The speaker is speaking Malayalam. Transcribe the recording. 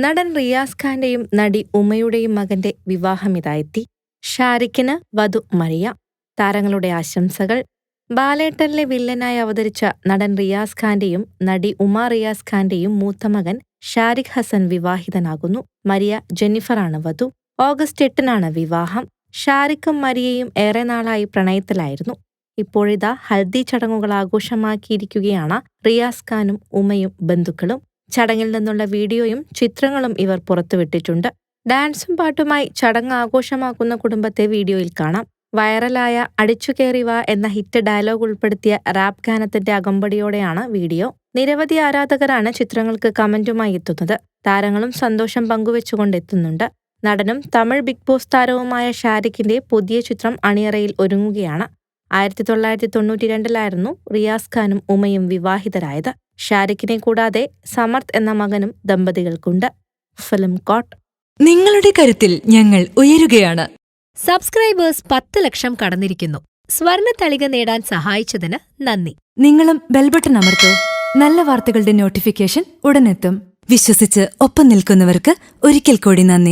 നടൻ റിയാസ് ഖാന്റെയും നടി ഉമയുടെയും മകന്റെ വിവാഹം ഇതായെത്തി. ഷാരിഖിന് വധു മറിയ. താരങ്ങളുടെ ആശംസകൾ. ബാലേട്ടനിലെ വില്ലനായി അവതരിച്ച നടൻ റിയാസ് ഖാന്റെയും നടി ഉമ റിയാസ് ഖാന്റെയും മൂത്ത മകൻ ഷാരിഖ് ഹസൻ വിവാഹിതനാകുന്നു. മരിയ ജെന്നിഫറാണ് വധു. ഓഗസ്റ്റ് എട്ടിനാണ് വിവാഹം. ഷാരിഖും മരിയയും ഏറെ നാളായി പ്രണയത്തിലായിരുന്നു. ഇപ്പോഴിതാ ഹൽദി ചടങ്ങുകൾ ആഘോഷമാക്കിയിരിക്കുകയാണ് റിയാസ് ഖാനും ഉമയും ബന്ധുക്കളും. ചടങ്ങിൽ നിന്നുള്ള വീഡിയോയും ചിത്രങ്ങളും ഇവർ പുറത്തുവിട്ടിട്ടുണ്ട്. ഡാൻസും പാട്ടുമായി ചടങ്ങ് ആഘോഷമാക്കുന്ന കുടുംബത്തെ വീഡിയോയിൽ കാണാം. വൈറലായ അടിച്ചുകേറി വാ എന്ന ഹിറ്റ് ഡയലോഗ് ഉൾപ്പെടുത്തിയ റാപ്പ് ഗാനത്തിന്റെ അകമ്പടിയോടെയാണ് വീഡിയോ. നിരവധി ആരാധകരാണ് ചിത്രങ്ങൾക്ക് കമന്റുമായി എത്തുന്നത്. താരങ്ങളും സന്തോഷം പങ്കുവെച്ചുകൊണ്ടെത്തുന്നുണ്ട് നടനും തമിഴ് ബിഗ് ബോസ് താരവുമായ ഷാരിഖിന്റെ പുതിയ ചിത്രം അണിയറയിൽ ഒരുങ്ങുകയാണ്. ആയിരത്തി തൊള്ളായിരത്തി തൊണ്ണൂറ്റി രണ്ടിലായിരുന്നു റിയാസ് ഖാനും ഉമയും വിവാഹിതരായത്. ഷാരിഖിനെ കൂടാതെ സമർത്ത് എന്ന മകനും ദമ്പതികൾക്കുണ്ട്. Film coat. നിങ്ങളുടെ കരുത്തിൽ ഞങ്ങൾ ഉയരുകയാണ്. സബ്സ്ക്രൈബേഴ്സ് പത്ത് ലക്ഷം കടന്നിരിക്കുന്നു. സ്വർണ തളിക നേടാൻ സഹായിച്ചതിന് നന്ദി. നിങ്ങളും ബെൽബട്ടൺ അമർത്തോ. നല്ല വാർത്തകളുടെ നോട്ടിഫിക്കേഷൻ ഉടനെത്തും. വിശ്വസിച്ച് ഒപ്പം നിൽക്കുന്നവർക്ക് ഒരിക്കൽ കൂടി നന്ദി.